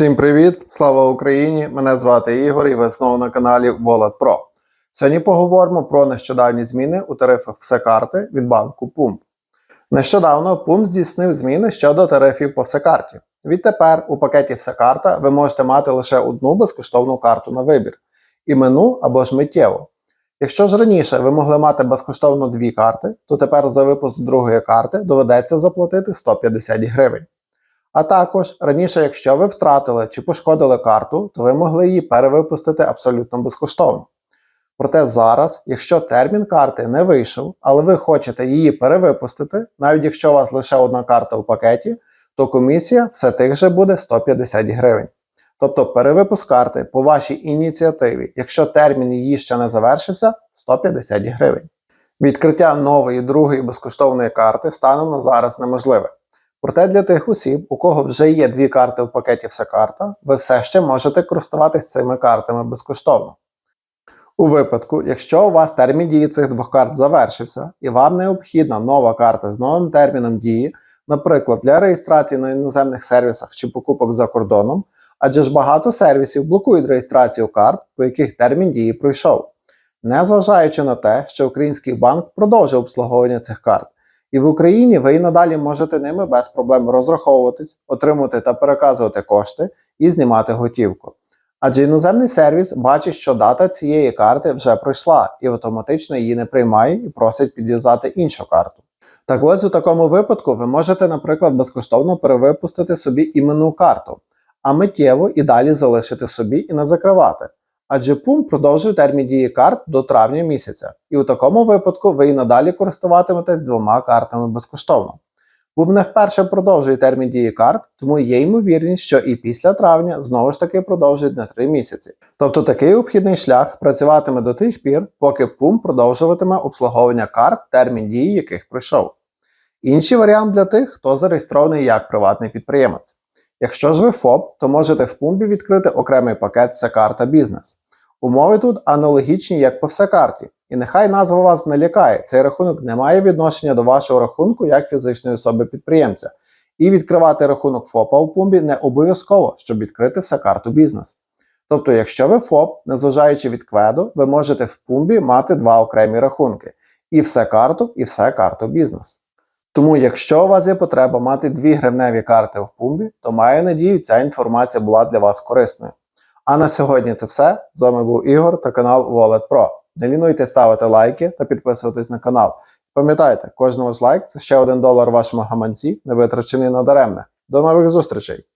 Всім привіт! Слава Україні! Мене звати Ігор і ви знову на каналі Wallet Pro. Сьогодні поговоримо про нещодавні зміни у тарифах все карти від банку Пумп. Нещодавно Пумп здійснив зміни щодо тарифів по всекарті. Відтепер у пакеті Всекарта ви можете мати лише одну безкоштовну карту на вибір іменну або ж миттєву. Якщо ж раніше ви могли мати безкоштовно дві карти, то тепер за випуск другої карти доведеться заплатити 150 гривень. А також раніше, якщо ви втратили чи пошкодили карту, то ви могли її перевипустити абсолютно безкоштовно. Проте зараз, якщо термін карти не вийшов, але ви хочете її перевипустити, навіть якщо у вас лише одна карта у пакеті, то комісія все тих же буде 150 гривень. Тобто перевипуск карти по вашій ініціативі, якщо термін її ще не завершився, 150 гривень. Відкриття нової другої безкоштовної карти станом на зараз неможливе. Проте для тих осіб, у кого вже є дві карти в пакеті Вся карта, ви все ще можете користуватись цими картами безкоштовно. У випадку, якщо у вас термін дії цих двох карт завершився і вам необхідна нова карта з новим терміном дії, наприклад, для реєстрації на іноземних сервісах чи покупок за кордоном, адже ж багато сервісів блокують реєстрацію карт, по яких термін дії пройшов. Незважаючи на те, що український банк продовжує обслуговування цих карт. І в Україні ви і надалі можете ними без проблем розраховуватись, отримувати та переказувати кошти і знімати готівку. Адже іноземний сервіс бачить, що дата цієї карти вже пройшла і автоматично її не приймає і просить підв'язати іншу карту. Так ось у такому випадку ви можете, наприклад, безкоштовно перевипустити собі іменну карту, а миттєво і далі залишити собі і не закривати. Адже пункт продовжує термін дії карт до травня місяця, і у такому випадку ви і надалі користуватиметесь двома картами безкоштовно. Пуб не вперше продовжує термін дії карт, тому є ймовірність, що і після травня знову ж таки продовжують на 3 місяці. Тобто такий обхідний шлях працюватиме до тих пір, поки пум продовжуватиме обслуговування карт, термін дії яких пройшов. Інший варіант для тих, хто зареєстрований як приватний підприємець. Якщо ж ви ФОП, то можете в пумбі відкрити окремий пакет Всекарта Бізнес. Умови тут аналогічні, як по всекарті. І нехай назва вас не лякає, цей рахунок не має відношення до вашого рахунку як фізичної особи підприємця. І відкривати рахунок ФОПа у пумбі не обов'язково, щоб відкрити всекарту бізнес. Тобто, якщо ви ФОП, незважаючи від кведу, ви можете в пумбі мати два окремі рахунки: і все карту, і все карту бізнес. Тому, якщо у вас є потреба мати дві гривневі карти в пумбі, то маю надію, ця інформація була для вас корисною. А на сьогодні це все. З вами був Ігор та канал Wallet Pro. Не лінуйте ставити лайки та підписуватись на канал. Пам'ятайте, кожен ваш лайк це ще один долар вашому гаманці, не витрачений на даремне. До нових зустрічей!